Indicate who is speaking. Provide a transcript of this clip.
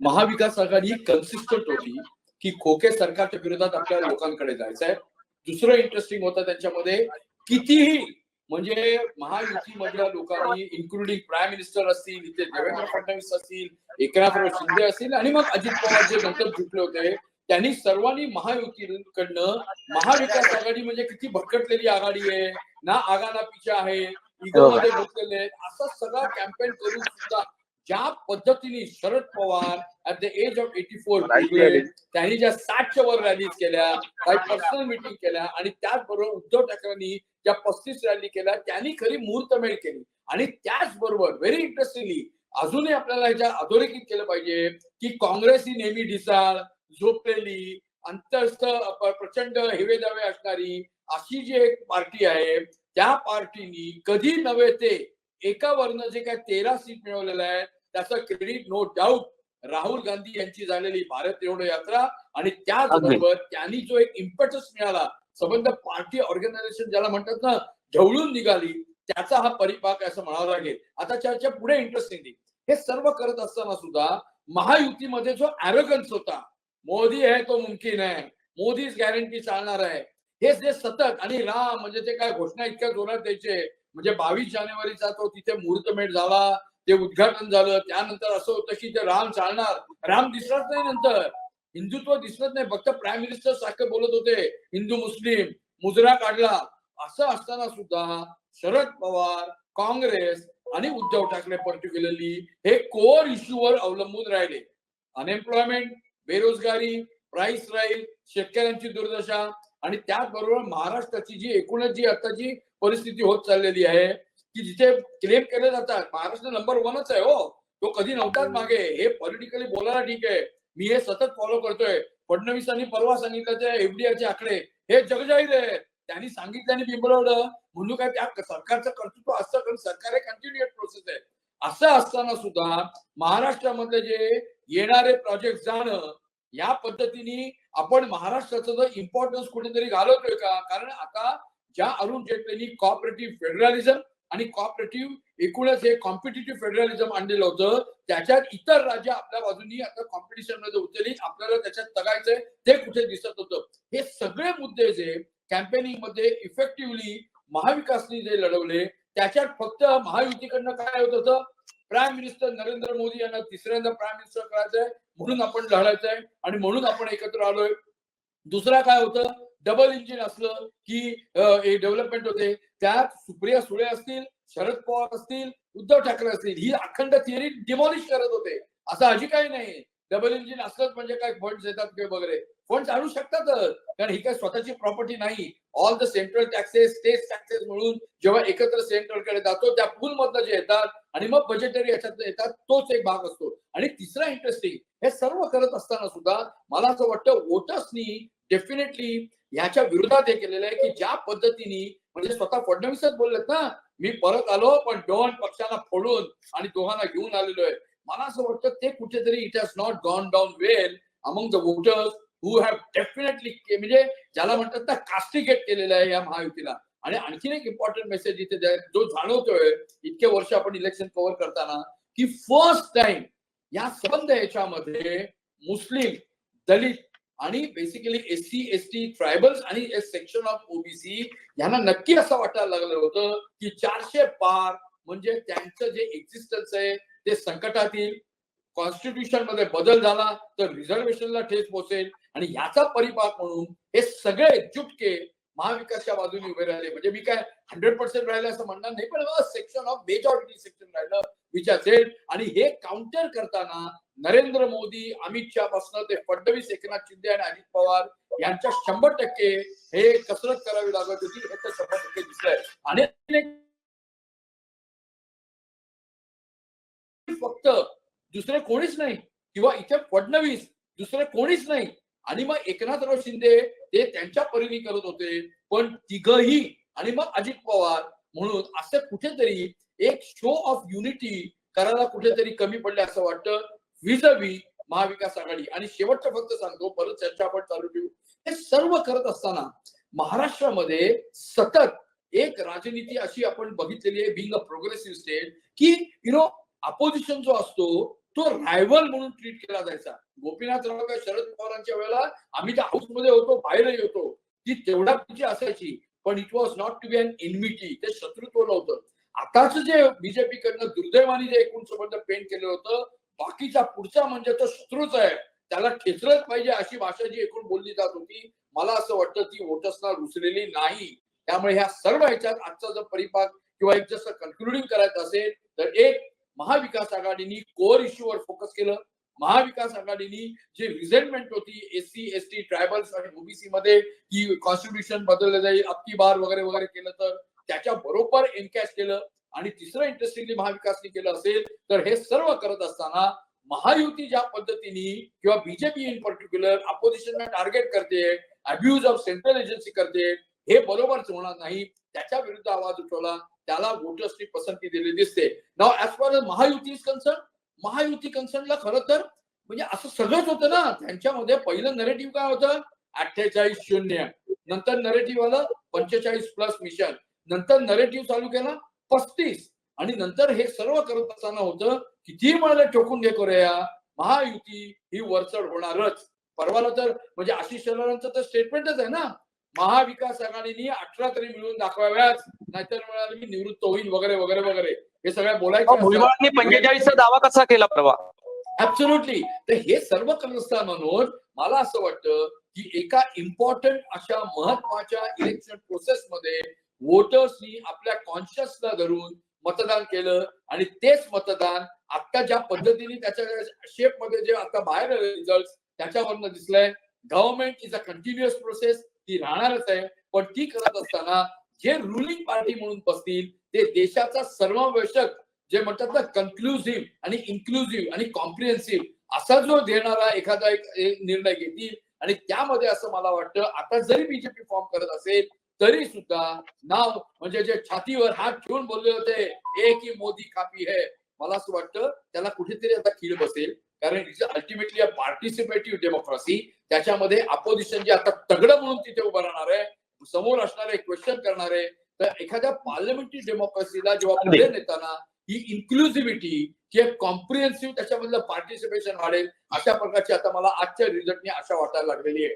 Speaker 1: महाविकास आघाडी consistent होती की खोके सरकारच्या विरोधात आपल्या लोकांकडे जायचं आहे दुसरं इंटरेस्टिंग होतं त्यांच्यामध्ये कितीही म्हणजे महायुतीमधल्या लोकांनी इन्क्लुडिंग प्राईम मिनिस्टर असतील इथे देवेंद्र फडणवीस असतील एकनाथराव शिंदे असतील आणि मग अजित पवार जे नंतर जुटले होते त्यांनी सर्वांनी महायुतीकडनं महाविकास आघाडी म्हणजे किती भरकटलेली आघाडी आहे ना आगा ना पिछा आहे इगो मध्ये गुंतलेले आहेत असं सगळं कॅम्पेन करून सुद्धा ज्या पद्धतीने Sharad Pawar at the age of eighty four त्यांनी ज्या साठच्या वर रॅलीज केल्या काही पर्सनल मिटिंग केल्या आणि त्याचबरोबर उद्धव ठाकरेंनी ज्या पस्तीस रॅली केल्या त्यांनी खरी मुहूर्तमेढ केली. आणि त्याचबरोबर व्हेरी इंटरेस्टिंगली अजूनही आपल्याला ह्याच्या अधोरेखित केलं पाहिजे की काँग्रेस ही नेहमी ढिसाळ झोपलेली अंतस्थ प्रचंड हेवे दावे असणारी अशी जी एक पार्टी आहे त्या पार्टीनी कधी नव्हे ते एका वर्ण जे काय तेरा सीट मिळवलेलं आहे त्याचं credit no doubt Rahul Gandhi यांची झालेली भारत जोडो यात्रा. आणि त्याचबरोबर त्यांनी जो एक इम्पटस मिळाला संबंध पार्टी ऑर्गनायझेशन ज्याला म्हणतात ना ढवळून निघाली त्याचा हा परिपाक असं म्हणावं लागेल. आता चर्चा पुढे इंटरेस्टिंग हे सर्व करत असताना सुद्धा महायुतीमध्ये जो अॅरोगन्स होता मोदी आहे तो मुमकिन आहे. मोदीच गॅरंटी चालणार आहे. हे जे सतत आणि राम म्हणजे ते काय घोषणा इतक्या जोरात द्यायचे म्हणजे बावीस जानेवारीचा तो तिथे मुहूर्तमेढ झाला ते उद्घाटन झालं. त्यानंतर असं होतं की ते राम चालणार. राम दिसलाच नाही नंतर. हिंदुत्व दिसलंच नाही. फक्त प्राईम मिनिस्टर सारखं बोलत होते. हिंदू मुस्लिम मुजरा काढला. असं असताना सुद्धा शरद पवार काँग्रेस आणि उद्धव ठाकरे पर्टिक्युलरली हे कोर इश्यूवर अवलंबून राहिले. अनएम्प्लॉयमेंट बेरोजगारी प्राईस राहील शेतकऱ्यांची दुर्दशा आणि त्याचबरोबर महाराष्ट्राची जी एकूणच जी आता जी परिस्थिती होत चाललेली आहे की जिथे क्लेम केले जातात. महाराष्ट्र नंबर वनच आहे हो. तो कधी नव्हताच मागे. हे पॉलिटिकली बोलायला ठीक आहे. मी हे सतत फॉलो करतोय. फडणवीसांनी परवा सांगितलं ते एफडीआयचे आकडे. हे जगजाहीर आहे. त्यांनी सांगितलं आणि बिंबरवलं म्हणून काय त्या सरकारचं कर्तृत्व असतं कारण सरकार हे कंटिन्युएट प्रोसेस आहे. असं असताना सुद्धा महाराष्ट्रामधले जे येणारे प्रोजेक्ट जाणं या पद्धतीने आपण महाराष्ट्राचं जर इम्पॉर्टन्स कुठेतरी घालवतोय का? कारण आता ज्या अरुण जेटलींनी कॉपरेटिव्ह फेडरलिझम आणि कॉपरेटिव्ह एकूणच हे कॉम्पिटेटिव्ह फेडरलिझम आणलेलं होतं त्याच्यात इतर राज्य आपल्या बाजूनी आता कॉम्पिटिशनमध्ये उतरली आपल्याला त्याच्यात तगायचंय ते कुठे दिसत होतं? हे सगळे मुद्दे जे कॅम्पेनिंगमध्ये इफेक्टिव्हली महाविकासनी जे लढवले त्याच्यात फक्त महायुतीकडनं काय होत होतं? प्राईम मिनिस्टर नरेंद्र मोदी यांना तिसऱ्यांदा प्राईम मिनिस्टर करायचंय म्हणून आपण लढायचंय आणि म्हणून आपण एकत्र आलोय. दुसरा काय होतं? डबल इंजिन असलं की डेव्हलपमेंट होते. त्यात सुप्रिया सुळे असतील शरद पवार असतील उद्धव ठाकरे असतील ही अखंड थिअरी डिमॉलिश करत होते. असं अजि काही नाही. डबल इंजिन असलंच म्हणजे काय फंड येतात किंवा वगैरे. फंड आणू शकतातच कारण ही काय स्वतःची प्रॉपर्टी नाही. All the central taxes state taxes मिळून जेव्हा एकत्र सेंट्रलकडे जातो त्या पूल मधनं जे येतात आणि मग बजेटरी याच्यात येतात तोच एक भाग असतो. आणि तिसरा इंटरेस्टिंग हे सर्व करत असताना सुद्धा मला असं वाटतं वोटर्सनी डेफिनेटली ह्याच्या विरोधात हे केलेलं आहे की ज्या पद्धतीने म्हणजे स्वतः फडणवीसच बोललेत ना मी परत आलो पण दोन पक्षांना फोडून आणि दोघांना घेऊन आलेलो आहे. मला असं वाटतं ते कुठेतरी it has not gone down well among the voters who have definitely म्हणजे ज्याला म्हणतात ना कास्टिगेट केलेलं आहे या महायुतीला. आणि आणखीन एक इम्पॉर्टंट मेसेज इथे जो जाणवतोय इतके वर्ष आपण इलेक्शन कव्हर करताना की फर्स्ट टाइम या संबंध याच्यामध्ये मुस्लिम दलित आणि basically S C S T tribals आणि सेक्शन ऑफ ओबीसी यांना नक्की असं वाटायला लागलं होतं की चारशे पार म्हणजे त्यांचं जे एक्झिस्टन्स आहे ते संकटात येईल कॉन्स्टिट्यूशनमध्ये बदल झाला तर रिझर्वेशनला ठेस पोचेल आणि याचा परिपाक म्हणून हे सगळे जुटके महाविकासच्या बाजूने उभे राहिले. म्हणजे मी काय हंड्रेड पर्सेंट राहिलं असं म्हणणार नाही पण सेक्शन ऑफ मेजॉरिटी सेक्शन राहिलं. विच असेल. आणि हे काउंटर करताना नरेंद्र मोदी अमित शहा पासून ते फडणवीस एकनाथ शिंदे आणि अजित पवार यांच्या शंभर टक्के हे कसरत करावी लागत होती. हे तर शंभर टक्के दिसलंय आणि फक्त दुसरे कोणीच नाही. किंवा इथे फडणवीस दुसरे कोणीच नाही. आणि मग एकनाथराव शिंदे ते त्यांच्या परीने करत होते. पण तिघही आणि मग अजित पवार म्हणून असं कुठेतरी एक शो ऑफ युनिटी करायला कुठेतरी कमी पडले असं वाटतं विजवी महाविकास आघाडी. आणि शेवटचं फक्त सांगतो परत चर्चा आपण चालू ठेवू. हे सर्व करत असताना महाराष्ट्रामध्ये सतत एक राजनीती अशी आपण बघितलेली आहे बिंग अ प्रोग्रेसिव्ह स्टेट की यु नो अपोजिशन जो असतो तो रायव्हल म्हणून ट्रीट केला जायचा. गोपीनाथराव काय शरद पवारांच्या वेळेला आम्ही त्या हाऊसमध्ये होतो बाहेरही होतो ती तेवढा तुझी असायची. पण it was not to be an enmity ते शत्रुत्व नव्हतं. आताच जे बीजेपी कडनं दुर्दैवाने जे एकूण संबंध पेंट केलं होतं बाकीचा पुढचा म्हणजे तो शत्रूच आहे. त्याला खेचलंच पाहिजे अशी भाषा जी एकूण बोलली जात होती मला असं वाटतं ती वोटर्सना रुचलेली नाही. त्यामुळे ह्या सर्व ह्याच्यात आजचा जर परिपाक किंवा एक जसं कन्क्लुडिंग करायचं असेल तर एक महाविकास आघाडीनी कोर इश्यूवर फोकस केलं. महाविकास आघाडीनी जे रिझेंटमेंट होती एससी एस टी ट्रायबल्स आणि ओबीसी मध्ये की कॉन्स्टिट्यूशन बदललं जाईल अबकी बार वगैरे वगैरे केलं तर. त्याच्या बरोबर एनकॅश केलं आणि तिसरं इंटरेस्टिंगली महाविकासने केलं असेल तर हे सर्व करत असताना महायुती ज्या पद्धतीने किंवा बीजेपी इन पर्टिक्युलर अपोजिशनला टार्गेट करते अब्युज ऑफ सेंट्रल एजन्सी करते हे बरोबरच होणार नाही. त्याच्या विरुद्ध आवाज उठवला त्याला वोटर्सनी पसंती दिली दिसते. नाव as far Mahayuti is concern Mahayuti कन्सर्नला खरं तर म्हणजे असं सगळंच होतं ना. त्यांच्यामध्ये पहिलं नरेटिव्ह काय होतं? अठ्ठेचाळीस शून्य. नंतर नरेटिव्ह आलं पंचेचाळीस प्लस मिशन नंतर नरेटिव्ह चालू केला पस्तीस. आणि नंतर हे सर्व करत असताना होतं किती मला ठोकून घे करूया महायुती ही वरचढ होणारच. परवाला तर म्हणजे आशिष शेलारांचं तर स्टेटमेंटच आहे ना. महाविकास आघाडीने अठरा तरी मिळून दाखवाव्याच नाहीतर म्हणाले मी निवृत्त होईल वगैरे वगैरे वगैरे. हे सगळ्या
Speaker 2: अहो,
Speaker 1: बोलायचं
Speaker 2: पंचेचाळीसचा दावा कसा केला परवा?
Speaker 1: ऍब्सोल्युटली तर हे सर्व करत असताना म्हणून मला असं वाटतं की एका इम्पॉर्टंट अशा महत्त्वाच्या इलेक्शन प्रोसेस मध्ये वोटर्सनी आपल्या कॉन्शियसला धरून मतदान केलं आणि तेच मतदान आता ज्या पद्धतीने त्याच्या शेपमध्ये जे आता बाहेर रिझल्ट त्याच्यावरनं दिसलंय. Government is a continuous process ती राहणारच आहे. पण ती करत असताना जे रुलिंग पार्टी म्हणून बसतील ते देशाचा सर्ववेशक जे म्हणतात ना कन्क्लुझिव्ह आणि इन्क्लुझिव्ह आणि कॉम्प्रिहेन्सिव्ह असा जो देणारा एखादा एक निर्णय घेतील. आणि त्यामध्ये असं मला वाटतं आता जरी बीजेपी फॉर्म करत असेल तरी सुद्धा नाव म्हणजे जे छातीवर हात ठेवून बोलले होते एक ही मोदी कापी है. मला असं वाटतं त्याला कुठेतरी आता खीळ बसेल. कारण अल्टिमेटली पार्टिसिपेटिव्ह डेमोक्रेसी त्याच्यामध्ये अपोजिशन जे आता तगडं म्हणून तिथे उभं राहणार आहे समोर असणारे क्वेश्चन करणारे तर एखाद्या पार्लमेंटरी डेमोक्रेसीला जेव्हा. पुढे नेताना ही इन्क्लुझिव्हिटी किंवा कॉम्प्रिहेन्सिव्ह त्याच्यामधलं पार्टिसिपेशन वाढेल अशा प्रकारची आता मला आजच्या रिझल्टनी आशा वाटायला लागलेली आहे.